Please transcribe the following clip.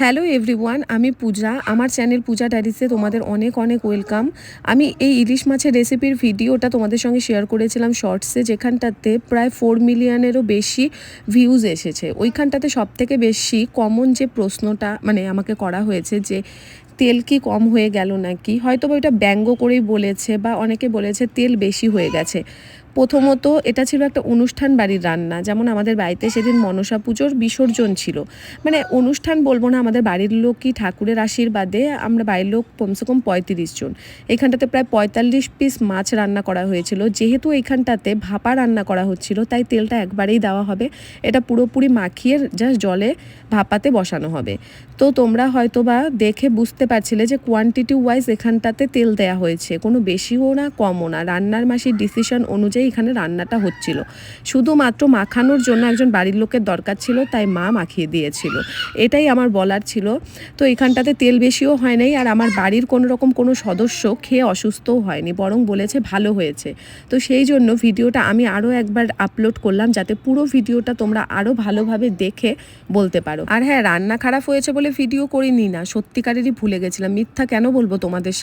Hello everyone, আমি পূজা। আমার channel পূজা ডায়েরিসে তোমাদের অনেক অনেক ওয়েলকাম। আমি এই ইলিশ মাছের রেসিপির ভিডিওটা তোমাদের সঙ্গে শেয়ার করেছিলাম শর্টসে, যেখানটাতে প্রায় ফোর মিলিয়নেরও বেশি ভিউজ এসেছে। ওইখানটাতে সব থেকে বেশি কমন যে প্রশ্নটা মানে আমাকে করা হয়েছে যে তেল কি কম হয়ে গেল নাকি? হয়তো বা ওইটা ব্যঙ্গ করেই বলেছে বা অনেকে বলেছে তেল বেশি হয়ে গেছে। প্রথমত এটা ছিল একটা অনুষ্ঠান বাড়ির রান্না। যেমন আমাদের বাড়িতে সেদিন মনসা পুজোর বিসর্জন ছিল। মানে অনুষ্ঠান বলব না, আমাদের বাড়ির লোক কি ঠাকুরের আশীর্বাদে আমরা বাড়ির লোক কমসে কম পঁয়ত্রিশ জন। এখানটাতে প্রায় পঁয়তাল্লিশ পিস মাছ রান্না করা হয়েছিল। যেহেতু এইখানটাতে ভাপা রান্না করা হচ্ছিল, তাই তেলটা একবারেই দেওয়া হবে। এটা পুরোপুরি মাখিয়ে জাস্ট জলে ভাপাতে বসানো হবে। তো তোমরা হয়তো বা দেখে বুঝতে পারছিলে যে কোয়ান্টিটি ওয়াইজ এখানটাতে তেল দেয়া হয়েছে। কোনো বেশিও না, কমও না। রান্নার মাসির ডিসিশন অনুযায়ী এখানে রান্নাটা হচ্ছিল। শুধুমাত্র মাখানোর জন্য একজন বাড়ির লোকের দরকার ছিল, তাই মা মাখিয়ে দিয়েছিল। এটাই আমার বলার ছিল। তো এখানটাতে তেল বেশিও হয় নাই আর আমার বাড়ির কোনো রকম কোনো সদস্য খেয়ে অসুস্থও হয়নি, বরং বলেছে ভালো হয়েছে। তো সেই জন্য ভিডিওটা আমি আরও একবার আপলোড করলাম, যাতে পুরো ভিডিওটা তোমরা আরও ভালোভাবে দেখে বলতে পারো। আর হ্যাঁ রান্না খারাপ হয়েছে বলে ভিডিও করিনি না, সত্যিকারেরই ভুলে গেছিলাম মিথ্যা কেন বলব তোমাদের